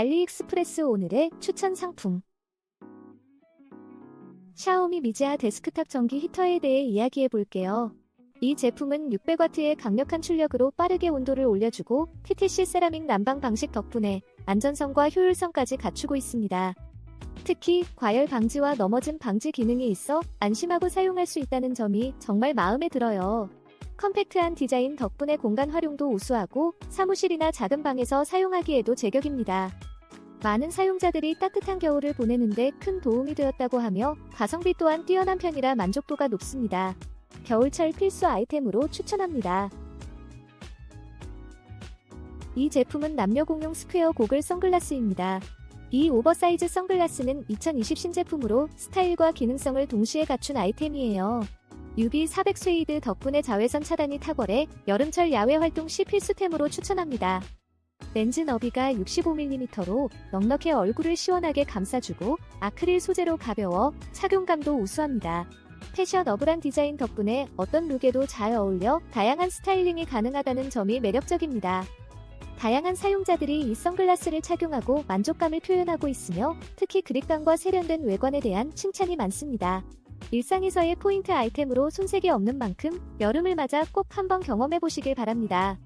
알리익스프레스 오늘의 추천 상품 샤오미 미지아 데스크탑 전기 히터에 대해 이야기해 볼게요. 이 제품은 600W의 강력한 출력으로 빠르게 온도를 올려주고 TTC 세라믹 난방 방식 덕분에 안전성과 효율성까지 갖추고 있습니다. 특히 과열 방지와 넘어짐 방지 기능이 있어 안심하고 사용할 수 있다는 점이 정말 마음에 들어요. 컴팩트한 디자인 덕분에 공간 활용도 우수하고 사무실이나 작은 방에서 사용하기에도 제격입니다. 많은 사용자들이 따뜻한 겨울을 보내는데 큰 도움이 되었다고 하며 가성비 또한 뛰어난 편이라 만족도가 높습니다. 겨울철 필수 아이템으로 추천합니다. 이 제품은 남녀 공용 스퀘어 고글 선글라스입니다. 이 오버사이즈 선글라스는 2020 신제품으로 스타일과 기능성을 동시에 갖춘 아이템이에요. UV 400 스웨이드 덕분에 자외선 차단이 탁월해 여름철 야외 활동 시 필수템으로 추천합니다. 렌즈 너비가 65mm로 넉넉해 얼굴을 시원하게 감싸주고 아크릴 소재로 가벼워 착용감도 우수합니다. 패션 어블한 디자인 덕분에 어떤 룩에도 잘 어울려 다양한 스타일링이 가능하다는 점이 매력적입니다. 다양한 사용자들이 이 선글라스를 착용하고 만족감을 표현하고 있으며 특히 그립감과 세련된 외관에 대한 칭찬이 많습니다. 일상에서의 포인트 아이템으로 손색이 없는 만큼 여름을 맞아 꼭 한번 경험해 보시길 바랍니다.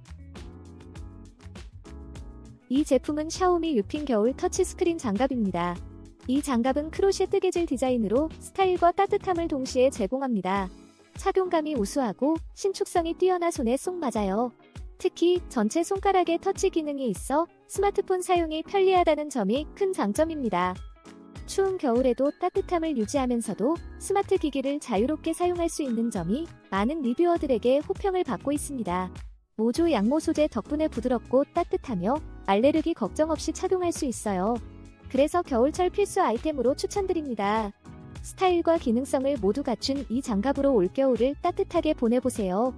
이 제품은 샤오미 유핀 겨울 터치스크린 장갑입니다. 이 장갑은 크로셰 뜨개질 디자인으로 스타일과 따뜻함을 동시에 제공합니다. 착용감이 우수하고 신축성이 뛰어나 손에 쏙 맞아요. 특히 전체 손가락에 터치 기능이 있어 스마트폰 사용이 편리하다는 점이 큰 장점입니다. 추운 겨울에도 따뜻함을 유지하면서도 스마트 기기를 자유롭게 사용할 수 있는 점이 많은 리뷰어들에게 호평을 받고 있습니다. 모조 양모 소재 덕분에 부드럽고 따뜻하며 알레르기 걱정 없이 착용할 수 있어요. 그래서 겨울철 필수 아이템으로 추천드립니다. 스타일과 기능성을 모두 갖춘 이 장갑으로 올겨울을 따뜻하게 보내보세요.